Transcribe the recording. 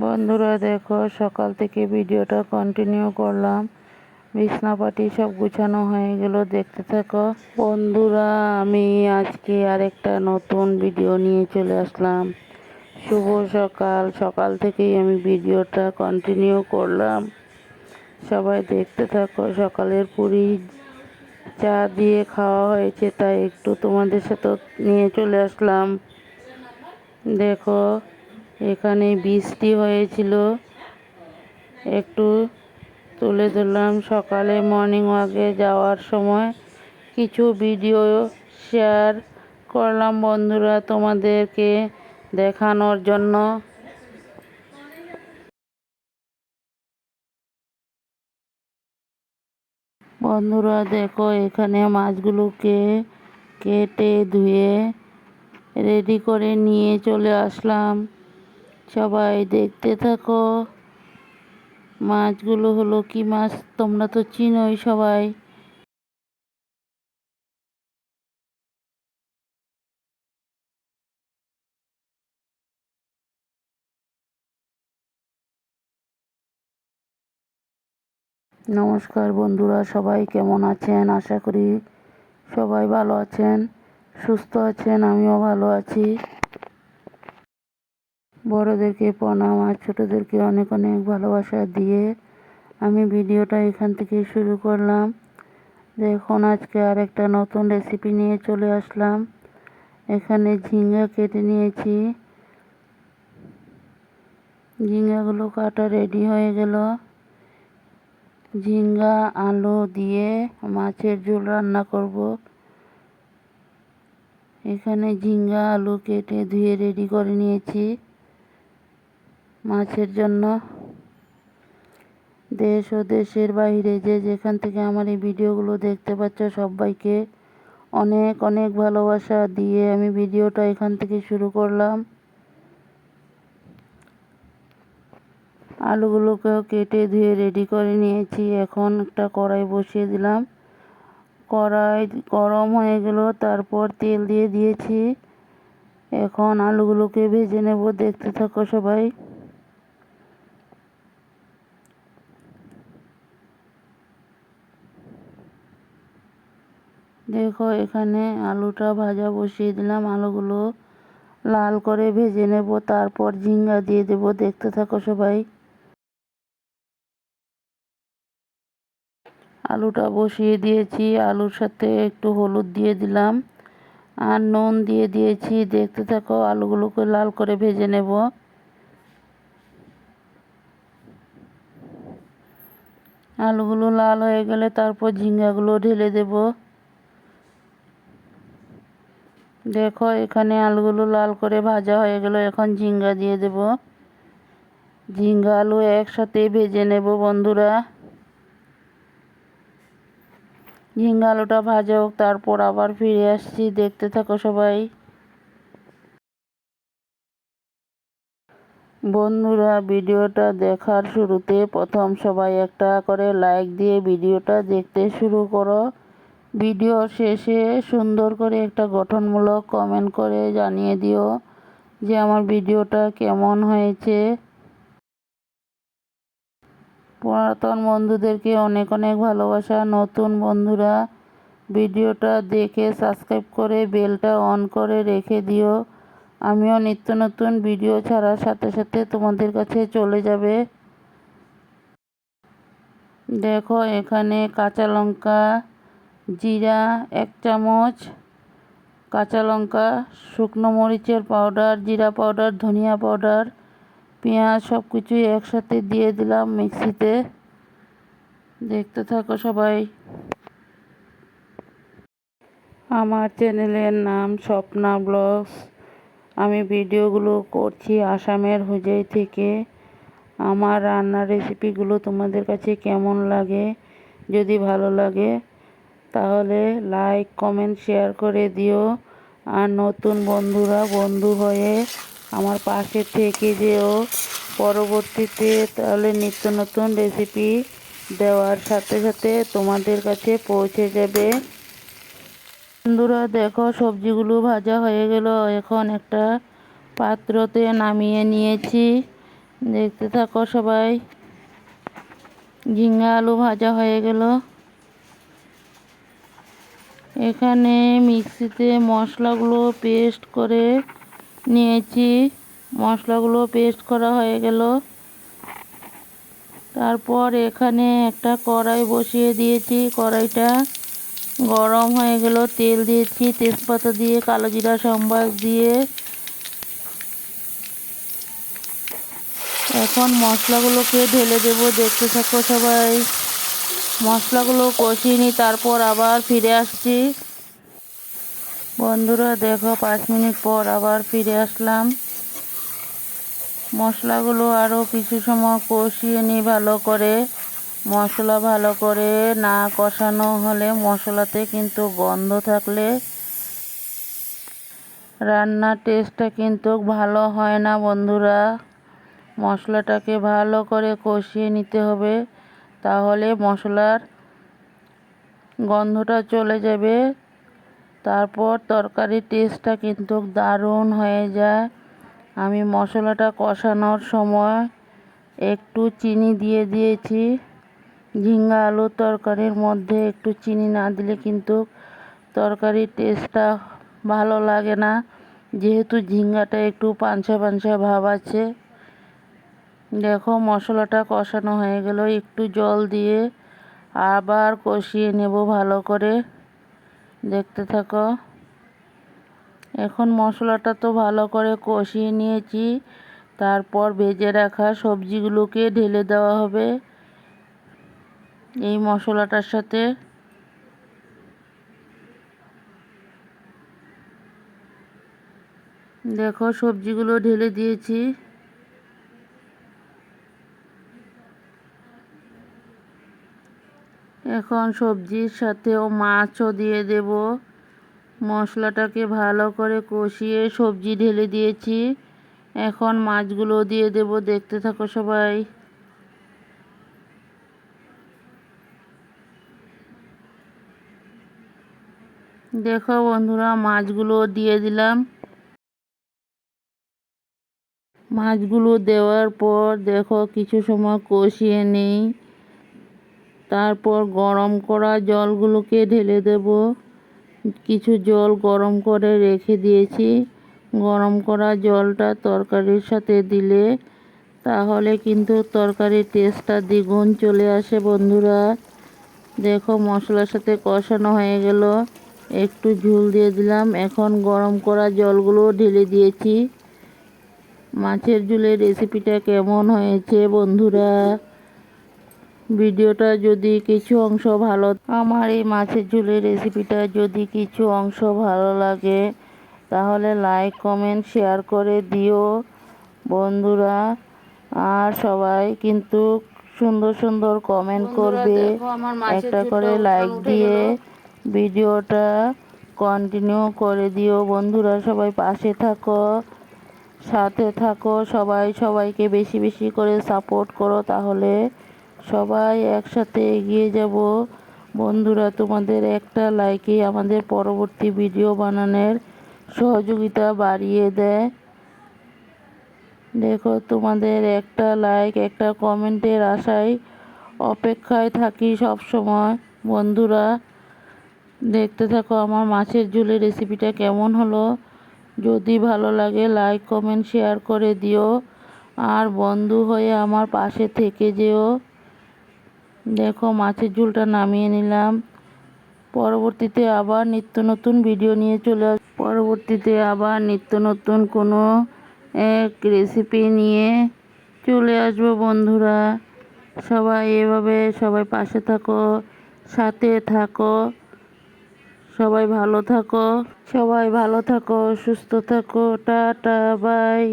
বন্ধুরা দেখো, সকাল থেকে ভিডিওটা কন্টিনিউ করলাম। বিছনাপাটি সব গুছানো হয়ে গেল, দেখতে থাকো। বন্ধুরা, আমি আজকে আরেকটা নতুন ভিডিও নিয়ে চলে আসলাম। শুভ সকাল। সকাল থেকেই আমি ভিডিওটা কন্টিনিউ করলাম। সবাই দেখতে থাকো, সকালের পুরি চা দিয়ে খাওয়া হয়েছে, তাই একটু তোমাদের সাথে নিয়ে চলে আসলাম। দেখো এখানে বৃষ্টি হয়েছিল। একটু তুলে ধরলাম সকালে মর্নিং ওয়াকে যাওয়ার সময়। কিছু ভিডিও শেয়ার করলাম বন্ধুরা তোমাদেরকে দেখানোর জন্য। বন্ধুরা দেখো, এখানে মাছগুলোকে কেটে ধুয়ে রেডি করে নিয়ে চলে আসলাম। সবাই দেখতে থাকো। মাছগুলো হলো কি মাছ? তোমরা তো চিনোই সবাই। নমস্কার বন্ধুরা, সবাই কেমন আছেন? আশা করি সবাই ভালো আছেন, সুস্থ আছেন, আমিও ভালো আছি। বড়োদেরকে, প্রণাম, আর ছোটোদেরকে অনেক অনেক ভালোবাসা দিয়ে আমি ভিডিওটা এখান থেকে শুরু করলাম। দেখুন, আজকে আর একটা নতুন রেসিপি নিয়ে চলে আসলাম। এখানে ঝিঙ্গা কেটে নিয়েছি। ঝিঙ্গাগুলো কাটা রেডি হয়ে গেল। ঝিঙ্গা, আলু দিয়ে মাছের ঝোল রান্না করব। এখানে ঝিঙ্গা, আলু কেটে ধুয়ে রেডি করে নিয়েছি। মাছের জন্য। দেশ ও দেশের বাইরে যে যেখান থেকে আমার এই ভিডিওগুলো দেখতে পাচ্ছ, সবাইকে অনেক অনেক ভালোবাসা দিয়ে আমি ভিডিওটা এখান থেকে শুরু করলাম। আলুগুলোকেও কেটে ধুয়ে রেডি করে নিয়েছি। এখন একটা কড়াই বসিয়ে দিলাম। কড়াই গরম হয়ে গেল, তারপর তেল দিয়ে দিয়েছি। এখন আলুগুলোকে ভেজে নেব। দেখতে থাকো সবাই। দেখো, এখানে আলুটা ভাজা বসিয়ে দিলাম। আলুগুলো লাল করে ভেজে নেব, তারপর ঝিঙ্গা দিয়ে দেব। দেখতে থাকো সবাই। আলুটা বসিয়ে দিয়েছি। আলুর সাথে একটু হলুদ দিয়ে দিলাম আর নুন দিয়ে দিয়েছি। দেখতে থাকো, আলুগুলোকে লাল করে ভেজে নেব। আলুগুলো লাল হয়ে গেলে তারপর ঝিঙ্গাগুলো ঢেলে দেব। দেখো, এখানে আলুগুলো লাল করে ভাজা হয়ে গেল। এখন ঝিঙ্গা দিয়ে দেব। ঝিঙ্গা আলু একসাথে ভেজে নেব বন্ধুরা। ঝিঙ্গা আলুটা ভাজা হোক, তারপর আবার ফিরে আসছি। দেখতে থাকো সবাই। বন্ধুরা, ভিডিওটা দেখার শুরুতে প্রথম সবাই একটা করে লাইক দিয়ে ভিডিওটা দেখতে শুরু করো। ভিডিও শেষে সুন্দর করে একটা গঠনমূলক কমেন্ট করে জানিয়ে দিও যে আমার ভিডিওটা কেমন হয়েছে। পুরাতন বন্ধুদেরকে অনেক অনেক ভালোবাসা। নতুন বন্ধুরা, ভিডিওটা দেখে সাবস্ক্রাইব করে বেলটা অন করে রেখে দিও। আমিও নিত্য নতুন ভিডিও ছাড়ার সাথে সাথে তোমাদের কাছে চলে যাবে। দেখো এখানে কাঁচা লঙ্কা জিরা, এক চামচ কাঁচা লঙ্কা, শুকনো মরিচের পাউডার, জিরা পাউডার, ধনিয়া পাউডার, পেঁয়াজ সব কিছুই একসাথে দিয়ে দিলাম মিক্সিতে। দেখতে থাকো সবাই। আমার চ্যানেলের নাম স্বপ্না ব্লগস। আমি ভিডিওগুলো করছি আসামের হুজাই থেকে। আমার রান্নার রেসিপিগুলো তোমাদের কাছে কেমন লাগে? যদি ভালো লাগে তাহলে লাইক কমেন্ট শেয়ার করে দিও। আর নতুন বন্ধুরা, বন্ধু হয়ে আমার পাশে থেকে যেও। পরবর্তীতে তাহলে নিত্য নতুন রেসিপি দেওয়ার সাথে সাথে তোমাদের কাছে পৌঁছে যাবে। বন্ধুরা, দেখো সবজিগুলো ভাজা হয়ে গেল। এখন একটা পাত্রতে নামিয়ে নিয়েছি। দেখতে থাকো সবাই। ঝিঙ্গা আলু ভাজা হয়ে গেল। এখানে মিক্সিতে মশলাগুলো পেস্ট করে নিয়েছি। মশলাগুলো পেস্ট করা হয়ে গেল। তারপর এখানে একটা কড়াই বসিয়ে দিয়েছি। কড়াইটা গরম হয়ে গেল। তেল দিয়েছি। তেজপাতা দিয়ে, কালো জিরা, সম্বাস দিয়ে। এখন মশলাগুলোকে ঢেলে দেব। দেখতে থাকো সবাই। মশলাগুলো কষিয়ে নিই, তারপর আবার ফিরে আসছি। বন্ধুরা, দেখো, পাঁচ মিনিট পর আবার ফিরে আসলাম। মশলাগুলো আরও কিছু সময় কষিয়ে নিই ভালো করে। মশলা ভালো করে না কষানো হলে মশলাতে কিন্তু গন্ধ থাকলে রান্নার টেস্টটা কিন্তু ভালো হয় না বন্ধুরা। মশলাটাকে ভালো করে কষিয়ে নিতে হবে। তাহলে মশলার গন্ধটা চলে যাবে। তারপর তরকারির টেস্টটা কিন্তু দারুণ হয়ে যায়। আমি মশলাটা কষানোর সময় একটু চিনি দিয়ে দিয়েছি। ঝিঙ্গা আলু তরকারির মধ্যে একটু চিনি না দিলে কিন্তু তরকারির টেস্টটা ভালো লাগে না। যেহেতু ঝিঙ্গাটা একটু পাঞ্চা পাঞ্চা ভাব আছে। দেখো, মশলাটা কষানো হয়ে গেল। একটু জল দিয়ে আবার কষিয়ে নেব ভালো করে। দেখতে থাকো। এখন মশলাটা তো ভালো করে কষিয়ে নিয়েছি। তারপর ভেজে রাখা সবজিগুলোকে ঢেলে দেওয়া হবে এই মশলাটার সাথে। দেখো, সবজিগুলো ঢেলে দিয়েছি। এখন সবজির সাথেও মাছও দিয়ে দেব। মশলাটাকে ভালো করে কষিয়ে সবজি ঢেলে দিয়েছি। এখন মাছগুলো দিয়ে দেব, দেখতে থাকো সবাই। দেখো বন্ধুরা, মাছগুলো দিয়ে দিলাম। মাছগুলো দেওয়ার পর দেখো কিছু সময় কষিয়ে নেই। তারপর গরম করা জলগুলোকে ঢেলে দেব। কিছু জল গরম করে রেখে দিয়েছি। গরম করা জলটা তরকারির সাথে দিলে তাহলে কিন্তু তরকারির টেস্টটা দ্বিগুণ চলে আসে বন্ধুরা। দেখো মশলার সাথে কষানো হয়ে গেল। একটু ঝুল দিয়ে দিলাম। এখন গরম করা জলগুলো ঢেলে দিয়েছি। মাছের ঝুলের রেসিপিটা কেমন হয়েছে বন্ধুরা? ভিডিওটা যদি কিছু অংশ ভালো আমার এই মাছের ঝুলের রেসিপিটা যদি কিছু অংশ ভালো লাগে তাহলে লাইক কমেন্ট শেয়ার করে দিও বন্ধুরা। আর সবাই কিন্তু সুন্দর সুন্দর কমেন্ট করবে। একটা করে লাইক দিয়ে ভিডিওটা কন্টিনিউ করে দিও বন্ধুরা। সবাই পাশে থাকো সাথে থাকো সবাই সবাইকে বেশি বেশি করে সাপোর্ট করো তাহলে। সবাই একসাথে এগিয়ে যাব। বন্ধুরা, তোমাদের একটা লাইকে আমাদের পরবর্তী ভিডিও বানানোর সহযোগিতা বাড়িয়ে দেয়। দেখো, তোমাদের একটা লাইক একটা কমেন্টের আশায় অপেক্ষায় থাকি সব সময় বন্ধুরা, দেখতে থাকো আমার মাছের ঝুলের রেসিপিটা কেমন হলো। যদি ভালো লাগে লাইক কমেন্ট শেয়ার করে দিও। আর বন্ধু হয়ে আমার পাশে থেকে যেও। দেখো, মাছের ঝুলটা নামিয়ে নিলাম। পরবর্তীতে আবার নিত্য নতুন ভিডিও নিয়ে চলে আস পরবর্তীতে আবার নিত্য নতুন কোনো এক রেসিপি নিয়ে চলে আসব বন্ধুরা। সবাই এভাবে সবাই পাশে থাকো, সাথে থাকো, সবাই ভালো থাকো, সবাই ভালো থাকো, সুস্থ থাকো, টাটা বাই